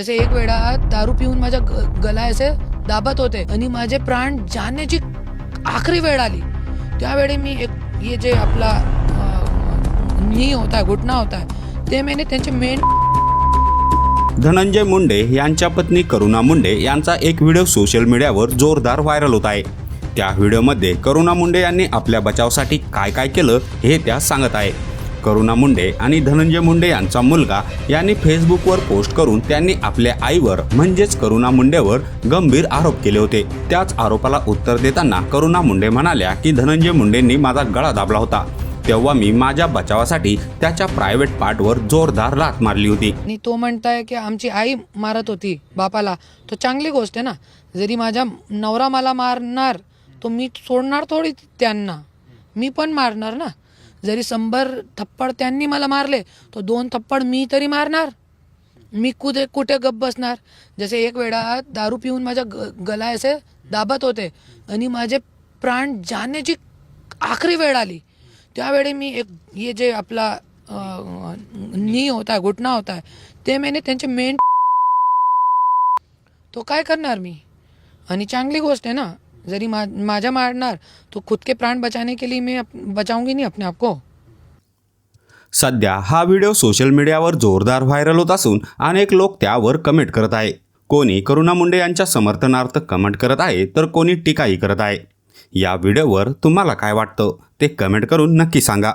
जसे एक वेळा दारू पिऊन माझ्या ग- गला असे दाबत होते आणि माझे प्राण जाण्याची आखरी वेळ आली. त्यावेळी मी एक हे जे आपला नी होता घुटना होता ते मैंने त्यांचे मेन धनंजय मुंडे यांच्या पत्नी करुणा मुंडे यांचा एक व्हिडिओ सोशल मीडियावर जोरदार व्हायरल होत आहे. त्या व्हिडिओमध्ये करुणा मुंडे यांनी आपल्या बचावासाठी काय काय केलं हे त्या सांगत आहे. करुणा मुंडे आणि धनंजय मुंडे यांचा मुलगा यांनी फेसबुकवर पोस्ट करून त्यांनी आपल्या आईवर म्हणजेच करुणा मुंडेवर गंभीर आरोप केले होते. त्याच आरोपाला उत्तर देताना करुणा मुंडे म्हणाल्या की धनंजय मुंडेंनी माझा गळा दाबला होता. तेव्हा मी माझ्या बचावासाठी त्याच्या प्रायव्हेट पार्टवर जोरदार लात मारली होती. आणि तो म्हणताय की आमची आई मारत होती बापाला. तो चांगली गोष्ट आहे ना. जरी माझा नवरा मला मारणार तो मी सोडणार थोडी त्यांना. मी पण मारणार ना. जरी शंभर थप्पड त्यांनी मला मारले तो दोन थप्पड मी तरी मारणार. मी कुठे कुठे गप बसणार? जसे एक वेळा दारू पिऊन माझ्या ग गला असे दाबत होते आणि माझे प्राण जाण्याची आखरी वेळ आली. त्यावेळी मी एक हे जे आपला नी होता है घुटना होता है ते मैंने त्यांचे मेन तो काय करणार मी? आणि चांगली गोष्ट आहे ना जरी मा माझ्या मारणार तो खुद के प्राण बचाने के लिए मैं बचाऊंगी नहीं अपने आप को. सध्या हा व्हिडिओ सोशल मीडियावर जोरदार व्हायरल होत असून अनेक लोक त्यावर कमेंट करत आहे. कोणी करुणा मुंडे यांच्या समर्थनार्थ कमेंट करत आहे तर कोणी टीकाही करत आहे. या व्हिडिओवर तुम्हाला काय वाटतं ते कमेंट करून नक्की सांगा.